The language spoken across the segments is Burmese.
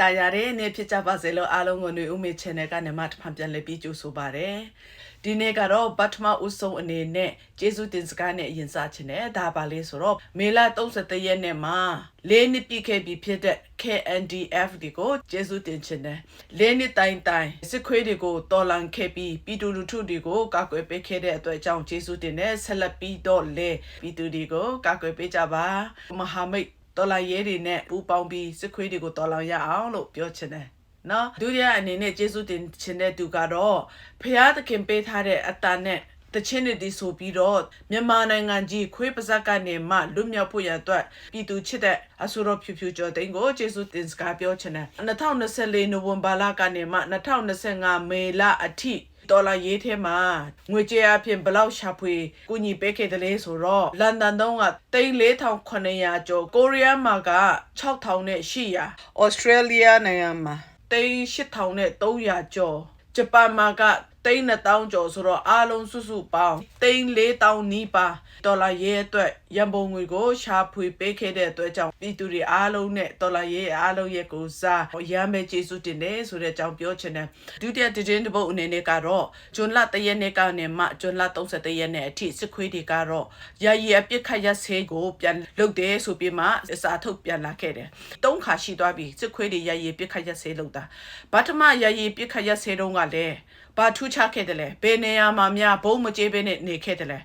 တာယာတဲ့နေ့ဖြစ်ကြပါစေလို့အားလုံးကိုຫນွေဦးမေ channel ကနေမှတစ်ဖန်ပြန်လည်ပြီးကြိုဆိုပါရစေ။ဒီနေ့ကတော့ဗတ်ထမဦးဆုံးအနေနဲ့ကျေးဇူးတင်စကားနဲ့အရင်စချင်တယ်။ဒါပါလေဆိုတော့မေလ31ရက်နေ့မှာလေးနှစ်ပြည့်ခဲ့ပြီဖြစ်တဲ့ KNDF ဒီကိုကျေးဇူးတင်ချင်တယ်။လေးနှစ်တိုင်တိုင်စစ်ခွေးတွေကိုတော်လန်ခဲ့ပြီးပြည်သူလူထုတွေကိုကာကွယ်ပေးခဲ့တဲ့အတွက်ကြောင့်ကျေးဇူးတင်တယ်။ဆက်လက်ပြီးတော့လေပြည်သူတွေကိုကာကွယ်ပေးကြပါ။မဟာမိတ် တော်လာရဲတွေနဲ့ပူပေါင်းပြီးစစ်ခွေးတွေကိုတော်လောင်ရအောင်လို့ပြောချင်တယ်နော်ဒုတိယအနေနဲ့ကျေးဇူးတင်ချင်တဲ့သူကတော့ဖျားသခင်ပေးထားတဲ့အတန်နဲ့တချင်းတွေဆိုပြီးတော့မြန်မာနိုင်ငံကြီးခွေးပါဇက်ကနေမှလွတ်မြောက်ဖို့ရအတွက်ပြည်သူချစ်တဲ့အဆိုတော်ဖြူဖြူကျော်သိန်းကိုကျေးဇူးတင်စကားပြောချင်တယ်2024နိုဝင်ဘာလကနေမှ2025မေလအထိ ဒေါ်လာရေးထဲမှာငွေကြေးအဖြစ်ဘလောက်ရှာဖွေကူညီပေးခဲ့တယ်လဲဆိုတော့လန်ဒန်တုန်းက34,900ကျော်ကိုရီးယားမှာက6,000နဲ့800ဩစတြေးလျနိုင်ငံမှာ38,300ကျော်ဂျပန်မှာက 3000ကျော်ဆိုတော့အားလုံးစုစုပေါင်း3000နီးပါးဒေါ်လာရဲ့အတွက်ရန်ပုံငွေကိုရှာဖွေပေးခဲ့တဲ့အတွက်ကြောင့်ပြည်သူတွေအားလုံးနဲ့ဒေါ်လာရဲ့အားလုံးရဲ့ကိုစားရမ်းပဲကျေးဇူးတင်တယ်ဆိုတဲ့အကြောင်းပြောချင်တယ်ဒုတိယတည်င်းတစ်ပုတ်အနေနဲ့ကတော့ဂျွန်လ3ရက်နေ့ကနေမှဂျွန်လ31ရက်နေ့အထိစစ်ခွေးတွေကတော့ယာယီအပြစ်ခတ်ရက်ဆေးကိုပြန်လုပ်တယ်ဆိုပြီးမှအစာထုတ်ပြန်လာခဲ့တယ်သုံးခါရှိသွားပြီစစ်ခွေးတွေယာယီပြစ်ခတ်ရက်ဆေးလုပ်တာဗတ္တမယာယီပြစ်ခတ်ရက်ဆေးတုန်းကလည်း ဘာထူးခြားခဲ့တယ်လဲဘယ်နေရာမှာများဘုံမကြေးပဲနဲ့နေခဲ့တယ်လဲ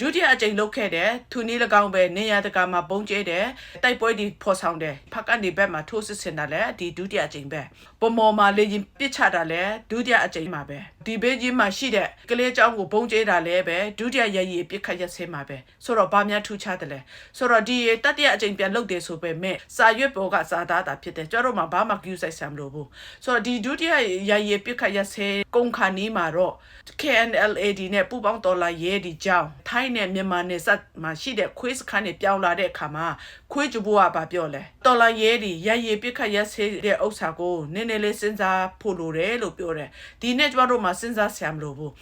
ဒုတိယအကြိမ်လုပ်ခဲ့တယ်သူနည်း၎င်းပဲနေရတကာမှာပုံကျဲတယ်တိုက်ပွဲဒီဖော်ဆောင်တယ်ဖက်ကနေဘက်မှာထိုးစစ်ဆင်တာလဲဒီဒုတိယအကြိမ်ပဲပမော်မှာလေရင်ပစ်ချတာလဲဒုတိယအကြိမ်မှာပဲ ဒီဘေးကြီးမှာရှိတဲ့ကလေးเจ้าကိုပုံကျဲတာလဲပဲဒုတိယရည်ရည်ပစ်ခတ်ရက်ဆဲမှာပဲဆိုတော့ဘာများထူးခြားတယ်လဲဆိုတော့ဒီတတိယအကြိမ်ပြန်လုပ်တယ်ဆိုပေမဲ့စာရွက်ပေါ်ကစာသားတာဖြစ်တယ်ကျတော့မှဘာမှ view ဆိုင်ဆံမလို့ဘူးဆိုတော့ဒီဒုတိယရည်ရည်ပစ်ခတ်ရက်ဆဲကုန်ခါနီးမှာတော့ KNLAD နဲ့ပူပေါင်းတော်လာရဲဒီကြောင်းထိုင်းနဲ့မြန်မာနယ်စပ်မှာရှိတဲ့ခွေးစခန်းတွေပြောင်းလာတဲ့အခါမှာခွေးကြဘိုးကဘာပြောလဲတော်လာရဲဒီရရပစ်ခတ်ရက်ဆေးတဲ့ဥစ္စာကိုနည်းနည်းလေးစဉ်းစားဖို့လိုတယ်လို့ပြောတယ်ဒီနေ့ကျမတို့မှ စဉ်းစားဆရာမလိုဘူး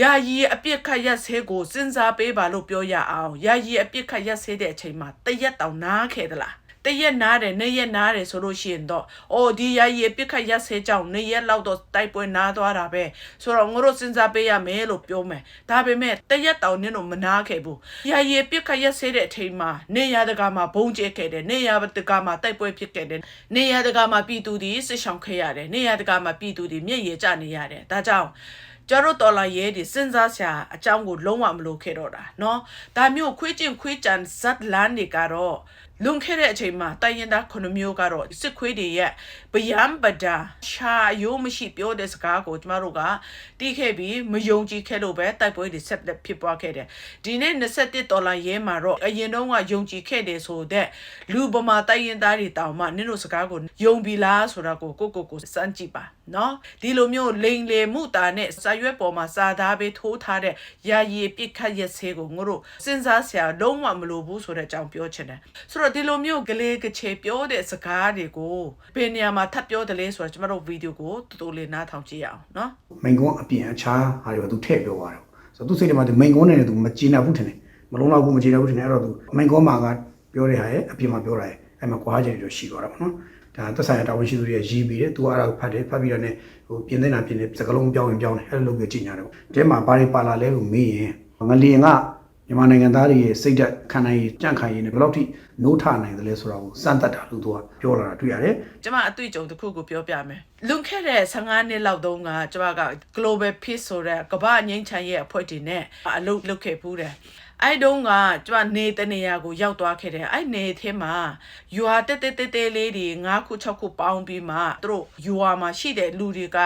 ယာယီအပြစ်ခတ်ရက်ဆဲကိုစဉ်းစားပေးပါလို့ပြောရအောင်ယာယီအပြစ်ခတ်ရက်ဆဲတဲ့အချိန်မှာတရက်တောင်နားခဲ့သလား တရက်နားတယ်နှစ်ရက်နားတယ်ဆိုလို့ရှိရင်တော့အော်ဒီရရပြစ်ခတ်ရက်ဆဲကြောင့်နှစ်ရက်လောက်တော့တိုက်ပွဲနားသွားတာပဲဆိုတော့ငါတို့စဉ်းစားပေးရမယ်လို့ပြောမယ်ဒါပေမဲ့တရက်တောင်နင်းတော့မနာခဲ့ဘူးရရပြစ်ခတ်ရက်ဆဲတဲ့အချိန်မှာနေရတကာမှာဘုံကျဲခဲ့တယ်နေရတကာမှာတိုက်ပွဲဖြစ်ခဲ့တယ်နေရတကာမှာပြည်သူတွေစစ်ဆောင်ခဲ့ရတယ်နေရတကာမှာပြည်သူတွေမျက်ရည်ကျနေရတယ်ဒါကြောင့်ကျတို့တော်လာရဲဒီစဉ်းစားစရာအကြောင်းကိုလုံးဝမလို့ခဲ့တော့တာเนาะဒါမျိုးခွေးကျင်ခွေးကြံဇက်လန်းတွေကတော့ လွန်ခဲ့တဲ့အချိန်မှာတိုင်းရင်သားခုနှစ်မျိုးကတော့စစ်ခွေးတွေရဲ့ဗယံပဒာရှာရိုးမရှိပြောတဲ့စကားကိုကျမတို့ကတီးခဲ့ပြီးမယုံကြည်ခဲ့လို့ပဲတိုက်ပွဲတွေဆက်လက်ဖြစ်ပွားခဲ့တယ်ဒီနေ့21ဒေါ်လာရဲမှာတော့အရင်တုန်းကယုံကြည်ခဲ့တယ်ဆိုတဲ့လူပမာတိုင်းရင်သားတွေတောင်မှနင်တို့စကားကိုယုံပြီလားဆိုတာကိုကိုကိုကိုစမ်းကြည့်ပါနော်ဒီလိုမျိုးလိန်လေမှုတာနဲ့စာရွက်ပေါ်မှာစာသားပေးထိုးထားတဲ့ယာယီပြစ်ခတ်ရက်ဆေးကိုငါတို့စဉ်းစားစရာလုံးဝမလိုဘူးဆိုတဲ့အကြောင်းပြောချင်တယ်ဆိုတော့ဒီလိုမျိုးကလေးကချေပြောတဲ့စကားတွေကိုဘယ်နေရာမှာထပ်ပြောတယ်လဲဆိုတော့ကျမတို့ဗီဒီယိုကိုတူတူလေးနားထောင်ကြည့်ရအောင်နော်မိန်ကုန်းအပြင်အခြားဟာတွေကသူထည့်ပြောသွားတယ်ဆိုတော့သူစိတ်ထဲမှာသူမိန်ကုန်းနဲ့သူမကျေနပ်ဘူးထင်တယ်မလုံးတော့ဘူးမကျေနပ်ဘူးထင်တယ်အဲ့တော့သူမိန်ကုန်းမှာကပြောတဲ့ဟာရဲ့အပြင်မှာပြောတာရဲ့အဲ့မှာကွာချက်တွေတော့ရှိသွားတာပေါ့နော်ဒါသက်ဆိုင်ရာတာဝန်ရှိသူတွေကရေးပြီးတယ်သူကအဲ့ဒါကိုဖတ်တယ်ဖတ်ပြီးတော့ ਨੇ ဟိုပြင်တဲ့နာပြင်တဲ့စကလုံးပြောင်းရင်ပြောင်းတယ်အဲ့လိုလုပ်ပြီးကြီးညာတယ်ပေါ့ဒီမှာဘာတွေပါလာလဲလို့မေးရင်ငလျင်က မြန်မာနိုင်ငံသားတွေရဲ့စိတ်ဓာတ်ခံနိုင်ရည်ကြန့်ခိုင်ရည်နဲ့ဘယ်လောက်ထိနိုးထနိုင်တယ်လဲဆိုတာကိုစမ်းသပ်တာလို့သူကပြောလာတာတွေ့ရတယ်ကျမအတွေ့အကြုံတစ်ခုကိုပြောပြမယ်လွန်ခဲ့တဲ့15နှစ်လောက်တုန်းကကျမက Global Peace ဆိုတဲ့ကမ္ဘာငြိမ်းချမ်းရေးအဖွဲ့တည်နဲ့အလုပ်လုပ်ခဲ့ပူးတယ် အဲ့တုန်းကကျမနေတနေရာကိုရောက်သွားခဲ့တယ်အဲ့နေထဲမှာယူဟာတက်တက်တက်တက်လေးတွေ9ခု6ခုပေါင်းပြီးမှသူတို့ယူဟာမှာရှိတဲ့လူတွေက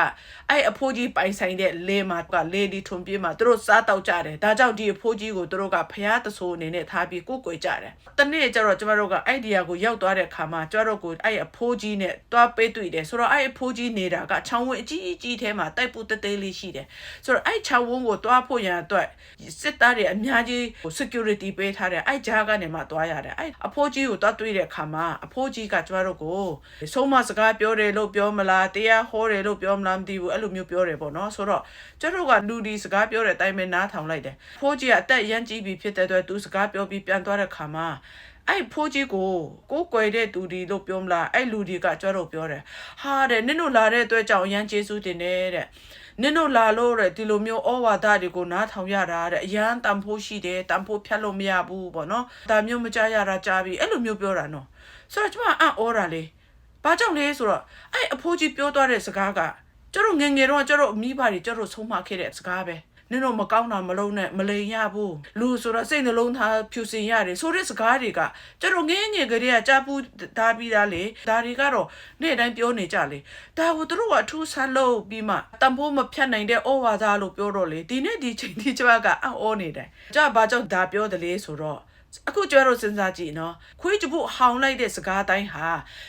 အဲ့အဖိုးကြီးပိုင်ဆိုင်တဲ့လေမှာကလေဒီထွန်ပြေးမှာသူတို့စားတောက်ကြတယ်ဒါကြောင့်ဒီအဖိုးကြီးကိုသူတို့ကဖျားတဆိုးအနေနဲ့ထားပြီးကိုယ်ကိုယ်ကြတယ်တနေ့ကျတော့ကျမတို့ကအဲ့ဒီယာကိုရောက်သွားတဲ့ခါမှာကျမတို့ကိုအဲ့အဖိုးကြီးနဲ့တွားပေးတွေ့တယ်ဆိုတော့အဲ့အဖိုးကြီးနေတာကချောင်းဝင်းအကြီးအကြီးထဲမှာတိုက်ပူတက်သေးလေးရှိတယ်ဆိုတော့အဲ့ချောင်းဝင်းကိုတွားဖို့ရန်အတွက်စစ်သားတွေအများကြီး security ပေးထားတယ်အဲ့ကြားကနေမှတွားရတယ်အဲ့အဖိုးကြီးကိုတွားတွေ့တဲ့ခါမှာအဖိုးကြီးကကျမတို့ကိုဆုံးမစကားပြောတယ်လို့ပြောမလားတရားဟောတယ်လို့ပြောမလားမသိဘူးအဲ့လိုမျိုးပြောတယ်ပေါ့နော်ဆိုတော့ကျတို့ကလူဒီစကားပြောတဲ့အတိုင်းပဲနားထောင်လိုက်တယ်ဖိုးကြီးကအသက်ရမ်းကြီးပြီဖြစ်တဲ့အတွက်သူစကားပြောပြီးပြန်သွားတဲ့ခါမှာအဲ့ဖိုးကြီးကိုကိုယ်ကွယ်တဲ့သူဒီလို့ပြောမလားအဲ့လူတွေကကြွတော့ပြောတယ်ဟာတဲ့နင်တို့လာတဲ့အတွက်ကြောင့်အရန်ကျေးဇူးတင်တယ်တဲ့ နင်တို့လာလို့တဲ့ဒီလိုမျိုးဩဝါဒတွေကိုနားထောင်ရတာတဲ့အရန်တန်ဖိုးရှိတယ်တန်ဖိုးဖြတ်လို့မရဘူးပေါ့နော်ဒါမျိုးမကြားရတာကြားပြီအဲ့လိုမျိုးပြောတာနော်ဆိုတော့ကျမအံ့ဩတာလေဘာကြောင့်လဲဆိုတော့အဲ့အဖိုးကြီးပြောသွားတဲ့စကားကကျတို့ငယ်ငယ်တော့ကျတို့မိဘတွေကျတို့ဆုံးမခဲ့တဲ့စကားပဲ နင်တို့မကောင်းတာမလုံးနဲ့မလိန်ရဘူးလူဆိုတော့စိတ်နှလုံးသားဖြူစင်ရတယ်ဆိုတဲ့စကားတွေကကျတော့ငင်းငယ်ကလေးကကြားပူးဒါပြီးသားလေဒါတွေကတော့နေ့တိုင်းပြောနေကြလေဒါကိုသူတို့ကအထူးဆန်းလို့ပြီးမှတံပိုးမဖြတ်နိုင်တဲ့ဩဝါဒလို့ပြောတော့လေဒီနေ့ဒီချိန်ဒီကျမကအံ့ဩနေတယ်ကြဘာကြောင့်ဒါပြောတယ်လေဆိုတော့အခုကျတော့စဉ်းစားကြည့်နော်ခွေးကြဖို့ဟောင်းလိုက်တဲ့စကားတိုင်းဟာ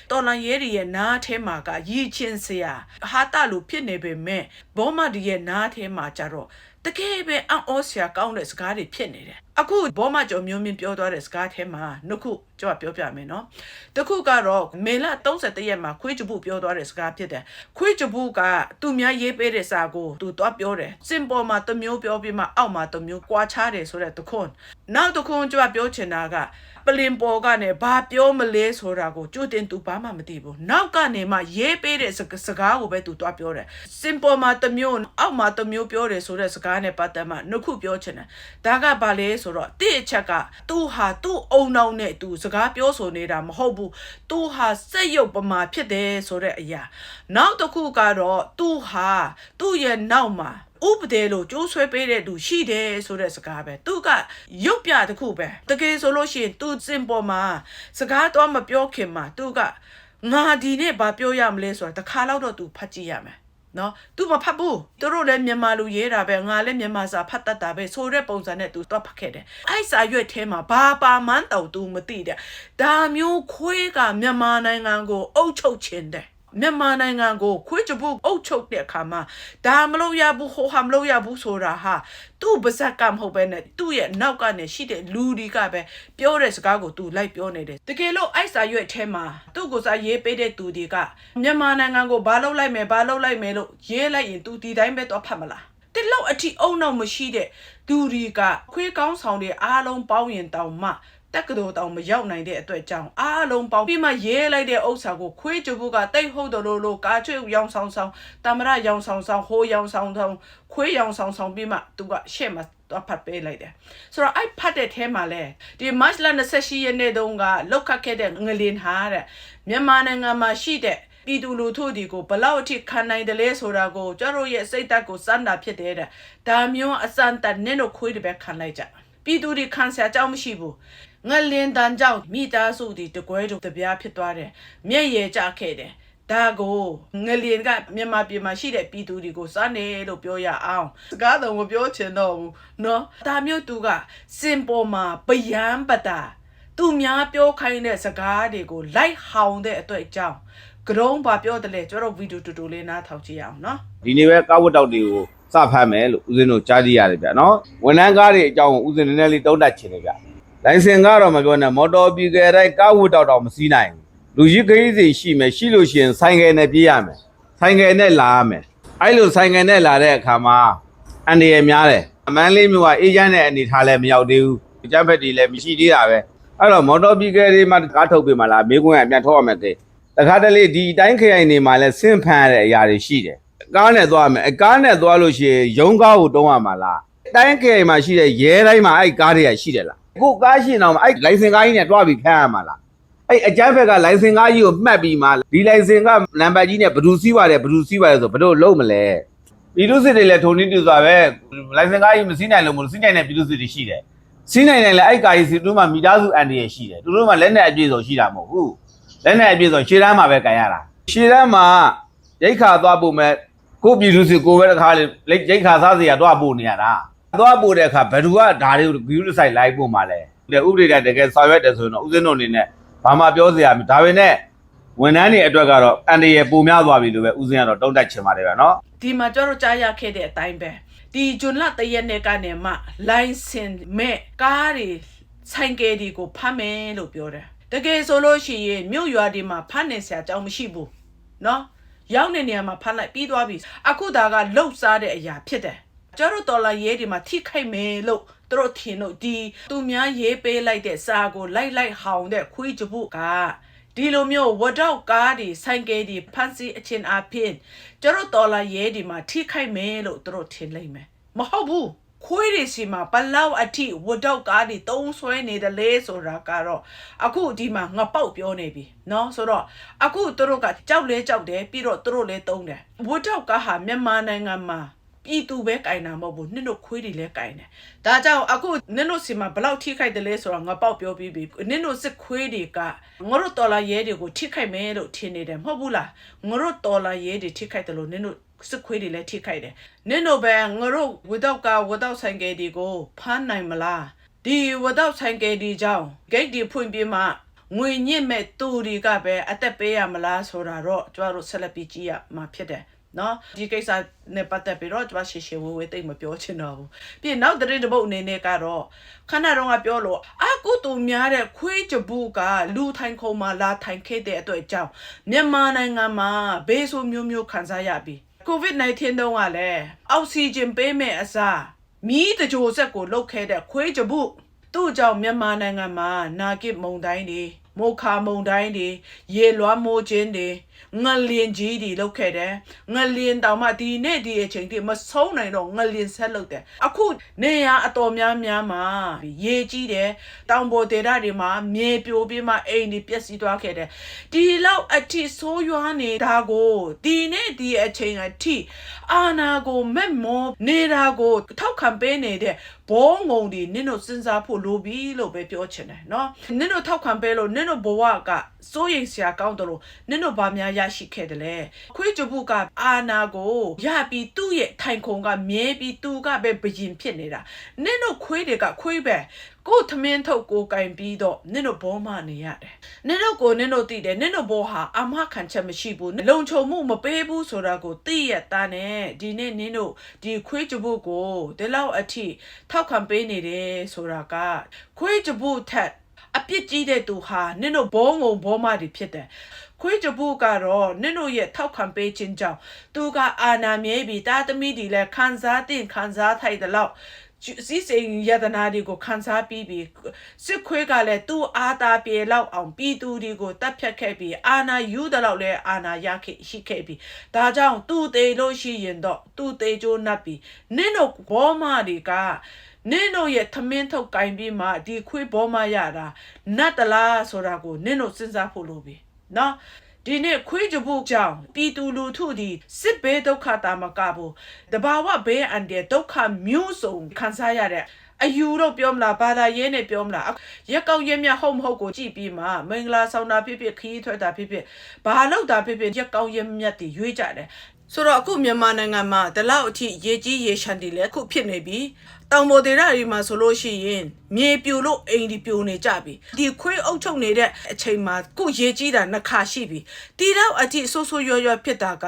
တော်လန်ရဲတွေရဲ့နားထဲမှာကရည်ချင်းစရာဟာတလို့ဖြစ်နေပေမဲ့ဘောမဒီရဲ့နားထဲမှာကြတော့တ ကယ်ပဲအံ့ဩစရာကောင်းတဲ့စကားတွေဖြစ်နေတယ်အခုဘောမကျော်မျိုးမင်းပြောသွားတဲ့စကားထဲမှာနှစ်ခုကျွန်တော်ပြောပြမယ်နော်တစ်ခုကတော့မေလ31ရက်မှာခွေးကြပုပြောသွားတဲ့စကားဖြစ်တယ်ခွေးကြပုကသူများရေးပေးတဲ့စာကိုသူတော့ပြောတယ်စင်ပေါ်မှာတစ်မျိုးပြောပြီးမှအောက်မှာတစ်မျိုးကွာခြားတယ်ဆိုတဲ့တခွန်းနောက်တစ်ခွန်းကျွန်တော်ပြောချင်တာကပ လင်ပေါ်ကနေဘာပြောမလဲဆိုတာကိုကြိုတင်သူဘာမှမသိဘူးနောက်ကနေမှရေးပေးတဲ့စစကားကိုပဲသူတော့ပြောတယ်စင်ပေါ်မှာတစ်မျိုးအောက်မှာတစ်မျိုးပြောတယ်ဆိုတဲ့စကားနဲ့ပတ်သက်မှနှစ်ခုပြောချင်တယ်ဒါကဘာလဲဆိုတော့တိအချက်ကသူဟာသူ့အုံနောက်နဲ့သူစကားပြောဆိုနေတာမဟုတ်ဘူးသူဟာစက်ရုပ်ပမာဖြစ်တယ်ဆိုတဲ့အရာနောက်တစ်ခုကတော့သူဟာသူ့ရဲ့နောက်မှာ ဥပဒေလို့ကြိုးဆွဲပေးတဲ့သူရှိတယ်ဆိုတဲ့စကားပဲသူကရုပ်ပြတစ်ခုပဲတကယ်ဆိုလို့ရှိရင်သူစင်ပေါ်မှာစကားတော့မပြောခင်မှာသူကငါဒီနဲ့ဘာပြောရမလဲဆိုတာတစ်ခါတော့သူဖတ်ကြည့်ရမယ်နော်သူမဖတ်ဘူးသူတို့လည်းမြန်မာလူရေးတာပဲငါလည်းမြန်မာစာဖတ်တတ်တာပဲဆိုတဲ့ပုံစံနဲ့သူတော့ဖတ်ခဲ့တယ်အဲ့စာရွက်ထဲမှာဘာပါမှန်းတော့သူမသိတဲ့ဒါမျိုးခွေးကမြန်မာနိုင်ငံကိုအုပ်ချုပ်ခြင်းတဲ့ မြန်မာနိုင်ငံကိုခွေးကြပုအုပ်ချုပ်တဲ့အခါမှာဒါမလို့ရဘူးဟိုဟာမလို့ရဘူးဆိုတာဟာသူ့ပါဇက်ကမဟုတ်ပဲနဲ့သူ့ရဲ့နောက်ကနေရှိတဲ့လူတွေကပဲပြောတဲ့စကားကို तू လိုက်ပြောနေတယ်တကယ်လို့အိုက်စာရွက်ထဲမှာသူ့ကိုစားရေးပေးတဲ့သူတွေကမြန်မာနိုင်ငံကိုဘာလုပ်လိုက်မယ်ဘာလုပ်လိုက်မယ်လို့ရေးလိုက်ရင် तू ဒီတိုင်းပဲတော့ဖတ်မလားဒီလောက်အထိအုံနောက်မရှိတဲ့သူတွေကခွေးကောင်းဆောင်တွေအားလုံးပေါင်းရင်တောင်မှ တက်ကတော်တောင်မရောက်နိုင်တဲ့အတွက်ကြောင့်အားလုံးပေါင်းပြီးမှရေးလိုက်တဲ့ဥစ္စာကိုခွေးကြဘူးကတိတ်ဟုတ်တယ်လို့လို့ကာချွေရောင်ဆောင်ဆောင်တမရရောင်ဆောင်ဆောင်ဟိုးရောင်ဆောင်ဆောင်ခွေးရောင်ဆောင်ဆောင်ပြီးမှသူကရှေ့မှာတော့ဖတ်ပေးလိုက်တယ်ဆိုတော့အဲ့ဖတ်တဲ့ထဲမှာလဲဒီ March လ28ရက်နေ့တုန်းကလောက်ခတ်ခဲ့တဲ့ငလင်ဟာတဲ့မြန်မာနိုင်ငံမှာရှိတဲ့ပြည်သူလူထုဒီကိုဘလောက်အထိခံနိုင်တယ်လဲဆိုတာကိုကျတို့ရဲ့စိတ်ဓာတ်ကိုစမ်းတာဖြစ်တယ်တဲ့ဒါမျိုးအစမ်းတနင်းတို့ခွေးတွေပဲခံလိုက်ကြပြည်သူတွေခံစရာအကြောင်းမရှိဘူး ငလင်တန်ကြောင့်မိသားစုတွေတကွဲတို့တပြားဖြစ်သွားတယ်မျက်ရည်ကျခဲ့တယ်ဒါကိုငလျင်ကမြန်မာပြည်မှာရှိတဲ့ပြည်သူတွေကိုစနေလို့ပြောရအောင်စကားတော့မပြောချင်တော့ဘူးเนาะဒါမျိုးသူကစင်ပေါ်မှာပယံပတာသူများပြောခိုင်းတဲ့စကားတွေကိုလိုက်ဟောင်တဲ့အတွက်အကြောင်းကရုံးဘာပြောတယ်လဲကျွန်တော်ဗီဒီယိုတူတူလေးနားထောင်ကြည့်ရအောင်เนาะ ဒီနေ့ပဲကားဝတ်တောက်တွေကိုစဖမ်းမယ်လို့ဦးဇင်းတို့ကြားကြည့်ရတယ်ဗျနော်ဝန်ထမ်းကားတွေအကြောင်းကိုဦးဇင်းနည်းနည်းလေးတုံးတက်ချင်တယ်ဗျ လိုင်စင်ကတော့မပြောနဲ့မော်တော်ပီကယ်တိုင်းကားဝတ်တောက်တော့မစီးနိုင်ဘူးလူကြီးခရီးစီရှိမယ်ရှိလို့ရှိရင်ဆိုင်ကယ်နဲ့ပြေးရမယ်ဆိုင်ကယ်နဲ့လာရမယ်အဲ့လိုဆိုင်ကယ်နဲ့လာတဲ့အခါမှာအန်ဒီရများတယ်အမန်းလေးမျိုးကအေဂျင့်နဲ့အနေထားလည်းမရောက်သေးဘူးကျန်းဖက်တွေလည်းမရှိသေးတာပဲအဲ့တော့မော်တော်ပီကယ်တွေမှာကားထုတ်ပေးမှလားမေးခွန်းကပြန်ထုတ်ရမယ်တဲ့တခါတလေဒီတိုင်းခရိုင်နေမှာလဲဆင့်ဖန်ရတဲ့အရာတွေရှိတယ်ကားနဲ့သွားမယ်အကားနဲ့သွားလို့ရှိရင်ရုံးကားကိုတုံးရမှာလားတိုင်းခရိုင်မှာရှိတဲ့ရဲတိုင်းမှာအဲ့ကားတွေကရှိတယ်လား အခုကားရှိနေအောင်အဲ့လိုင်စင်ကားကြီးနဲ့တွားပြီးခန်းရမှာလားအဲ့အကြမ်းဖက်ကလိုင်စင်ကားကြီးကိုမှတ်ပြီးမှဒီလိုင်စင်ကနံပါတ်ကြီးနဲ့ဘယ်သူစီးပါတယ်ဘယ်သူစီးပါတယ်ဆိုဘယ်လိုလုံးမလဲပြည်သူစစ်တွေလည်းထုံနေတူစွာပဲလိုင်စင်ကားကြီးမစီးနိုင်လို့မလို့စီးနိုင်တဲ့ပြည်သူစစ်တွေရှိတယ်စီးနိုင်တယ်လည်းအဲ့ကားကြီးစီသူတို့မှမိသားစုအန်တရရှိတယ်သူတို့မှလက်နဲ့အပြည့်စုံရှိတာမဟုတ်ဘူးလက်နဲ့အပြည့်စုံရှေ့တန်းမှာပဲကန်ရတာရှေ့တန်းမှာရိတ်ခါသွားဖို့မဲ့ကိုပြည်သူစီကိုပဲတစ်ခါလေရိတ်ခါစားစီရသွားဖို့နေရတာ သွားပို့တဲ့အခါဘယ်သူကဒါတွေကို view ဆိုင်လိုက်ပို့မှာလဲတဲ့ဥပဒေကတကယ်ဆောင်ရွက်တယ်ဆိုရင်တော့ဥစဉ်တို့အနေနဲ့ဘာမှပြောစရာမဒါပေမဲ့ဝန်ထမ်းတွေအတွက်ကတော့အန်တရယ်ပုံများသွားပြီလို့ပဲဥစဉ်ကတော့တုံ့တက်ချင်ပါတယ်ဗျာနော်ဒီမှာကျွန်တော်ကြားရခဲ့တဲ့အတိုင်းပဲဒီဂျွန်လတရက်နဲ့ကနေမှ license မဲ့ကားတွေဆိုင်ကယ်တွေကိုဖမ်းမယ်လို့ပြောတယ်တကယ်ဆိုလို့ရှိရင်မြို့ရွာတွေမှာဖမ်းနေစရာအကြောင်းမရှိဘူးနော်ရောက်တဲ့နေရာမှာဖမ်းလိုက်ပြီးသွားပြီအခုဒါကလှုပ်ရှားတဲ့အရာဖြစ်တယ် ကျတို့တော်လာရေးဒီမှာထိခိုက်မယ်လို့သူတို့ထင်လို့ဒီသူများရေးပေးလိုက်တဲ့စာကိုလိုက်လိုက်ဟောင်းတဲ့ခွေးကြပုကဒီလိုမျိုးဝတ်တော့ကားဒီဆိုင်ကယ်ဒီဖန်စီအချင်းအဖြစ်ကျတို့တော်လာရေးဒီမှာထိခိုက်မယ်လို့သူတို့ထင်လိုက်မယ်မဟုတ်ဘူးခွေးတွေစီမှာဘလောက်အထိဝတ်တော့ကားဒီတုံးဆွဲနေတယ်လေဆိုတာကတော့အခုဒီမှာငပေါက်ပြောနေပြီเนาะဆိုတော့အခုသူတို့ကကြောက်လဲကြောက်တယ်ပြီးတော့သူတို့လဲတုံးတယ်ဝတ်တော့ကားဟာမြန်မာနိုင်ငံမှာ ပြည်သူပဲကင်တာမဟုတ်ဘူးနင်တို့ခွေးတွေလည်းကင်တယ်ဒါကြောင့်အခုနင်တို့စီမှာဘလောက်ထိခိုက်တယ်လဲဆိုတော့ငပေါက်ပြောပြီးပြီနင်တို့စစ်ခွေးတွေကငါတို့တော်လာရဲတွေကိုထိခိုက်မယ်လို့ထင်နေတယ်မဟုတ်ဘူးလားငါတို့တော်လာရဲတွေထိခိုက်တယ်လို့နင်တို့စစ်ခွေးတွေလည်းထိခိုက်တယ်နင်တို့ပဲငါတို့ without က without ဆိုင်ကယ်တွေကိုဖမ်းနိုင်မလားဒီ without ဆိုင်ကယ်ဒီကြောင့် gate ဒီဖွင့်ပြီးမှငွေညစ်မဲ့သူတွေကပဲအသက်ပေးရမလားဆိုတာတော့ကျမတို့ဆက်လက်ပြီးကြည့်ရမှာဖြစ်တယ် နော်ဒီကိစ္စနဲ့ပတ်သက်ပြီးတော့ကျွန်မရှေ့ရှေ့ဝေးဝေးတိတ်မပြောချင်တော့ဘူးပြီးရင်နောက်တရင်တစ်ပုတ်အနေနဲ့ကတော့ခဏတော့ကပြောလို့အကုတူများတဲ့ခွေးကြဘူးကလူထိုင်ခုံမှာလာထိုင်ခဲ့တဲ့အတွက်ကြောင့်မြန်မာနိုင်ငံမှာဘေးဆိုးမျိုးမျိုးခံစားရပြီ COVID-19 တုန်းကလည်းအောက်ဆီဂျင်ပေးမဲ့အစားမီးတကြိုဆက်ကိုလုတ်ခဲ့တဲ့ခွေးကြဘူးသူ့ကြောင့်မြန်မာနိုင်ငံမှာနာကိမုန်တိုင်းတွေ မိုခါမုန်တိုင်းတွေရေလွှမ်းမိုးခြင်းတွေငလျင်ကြီးတွေလုတ်ခဲ့တယ်ငလျင်တောင်မှဒီနေ့ဒီအချိန်ထိမဆုံးနိုင်တော့ငလျင်ဆက်လုတ်တယ်အခုနေရအတော်များများမှာရေကြီးတယ်တောင်ပေါ်ဒေသတွေမှာမြေပြိုပြီးမှအိမ်တွေပျက်စီးသွားခဲ့တယ်ဒီလောက်အထိဆိုးရွားနေတာကိုဒီနေ့ဒီအချိန်အထိအာနာကိုမက်မောနေတာကိုထောက်ခံပေးနေတဲ့ ဘောငုံဒီနင့်တို့စဉ်းစားဖို့လိုပြီလို့ပဲပြောချင်တယ်เนาะနင့်တို့ထောက်ခံပေးလို့နင့်တို့ဘဝကစိုးရိမ်စရာကောင်းတယ်လို့နင့်တို့ဗာများရရှိခဲ့တယ်လေခွေးကြပုကအာနာကိုရပြီးသူ့ရဲ့ထိုင်ခုံကမြဲပြီးသူကပဲဘယင်ဖြစ်နေတာနင့်တို့ခွေးတွေကခွေးပဲ ကိုယ်သမင်းထုတ်ကိုကင်ပြီးတော့နင့်တို့ဘောမနေရတယ်နင့်တို့ကိုနင့်တို့သိတယ်နင့်တို့ဘောဟာအမခံချက်မရှိဘူးလုံခြုံမှုမပေးဘူးဆိုတာကိုသိရတာနဲ့ဒီနေ့နင့်တို့ဒီခွေးကြပုကိုဒီလောက်အထိထောက်ခံပေးနေတယ်ဆိုတာကခွေးကြပုထက်အပြစ်ကြီးတဲ့သူဟာနင့်တို့ဘောငုံဘောမတွေဖြစ်တယ်ခွေးကြပုကတော့နင့်တို့ရဲ့ထောက်ခံပေးခြင်းကြောင့်သူကအာနာမြဲပြီးတာသမီတွေလည်းခံစားတင်ခံစားထိုက်တဲ့လောက် စီစိန်ယတနာတွေကိုခန်းစားပြီးပြီးစစ်ခွေးကလည်းသူ့အာသာပြေလောက်အောင်ပြည်သူတွေကိုတတ်ဖြတ်ခဲ့ပြီးအာနာယူတဲ့လောက်လဲအာနာရခဲ့ရှိခဲ့ပြီးဒါကြောင့်သူ့သေးလို့ရှိရင်တော့သူ့သေးကြိုးနှပ်ပြီးနင့်တို့ဘောမတွေကနင့်တို့ရဲ့သမင်းထုတ်ကင်ပြီးမှဒီခွေးဘောမရတာနတ်တလားဆိုတာကိုနင့်တို့စဉ်းစားဖို့လိုပြီနော် ဒီနေ့ခွေးကြဖို့ကြောင့်ပြည်သူလူထုဒီစစ်ဘေးဒုက္ခတာမကဘူးတဘာဝဘေးအန္တရာယ်ဒုက္ခမျိုးစုံခံစားရတဲ့အယူတော့ပြောမလားဘာသာရေးနဲ့ပြောမလားရက်ကောက်ရက်မြတ်ဟုတ်မဟုတ်ကိုကြည့်ပြီးမှမင်္ဂလာဆောင်တာဖြစ်ဖြစ်ခီးထွက်တာဖြစ်ဖြစ်ဘာလောက်တာဖြစ်ဖြစ်ရက်ကောက်ရက်မြတ်တွေရွေးကြတယ် ဆိုတော့အခုမြန်မာနိုင်ငံမှာဒီလောက်အထိရေကြီးရေရှမ်းတွေလည်းအခုဖြစ်နေပြီတောင်ပေါ်ဒေသတွေမှာဆိုလို့ရှိရင်မြေပြိုလို့အိမ်ဒီပြိုနေကြပြီဒီခွေးအုပ်ချုပ်နေတဲ့အချိန်မှာခုရေကြီးတာနှစ်ခါရှိပြီတီတော့အထိဆိုးဆိုးရွားရွားဖြစ်တာက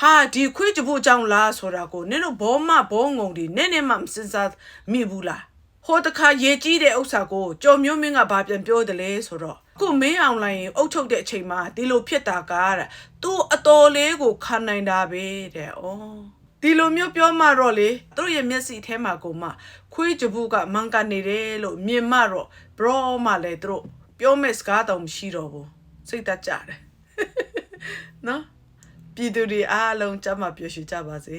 ဟာဒီခွေးကြဖို့ကြောင့်လားဆိုတာကိုနင်တို့ဘောမဘောငုံတွေနည်းနည်းမှမစင်စားမိဘူးလားဟိုတခါရေကြီးတဲ့ဥစ္စာကိုကြော်မျိုးမင်းကဘာပြန်ပြောတယ်လဲဆိုတော့ ခုမင်းအောင်လိုင်းအုတ်ထုတ်တဲ့အချိန်မှာဒီလိုဖြစ်တာကားတဲ့သူအတော်လေးကိုခံနိုင်တာပဲတဲ့ဩဒီလိုမျိုးပြောမှတော့လေသူတို့ရဲ့မျက်စိထဲမှာကိုမှခွေးကြဘူးကမန်ကနေတယ်လို့မြင်မှတော့ဘရောမှလည်းသူတို့ပြောမဲ့စကားတော့မရှိတော့ဘူးစိတ်သက်ကြတယ်နော်ပြည်သူတွေအားလုံးကြမ်းမှပျော်ရွှင်ကြပါစေ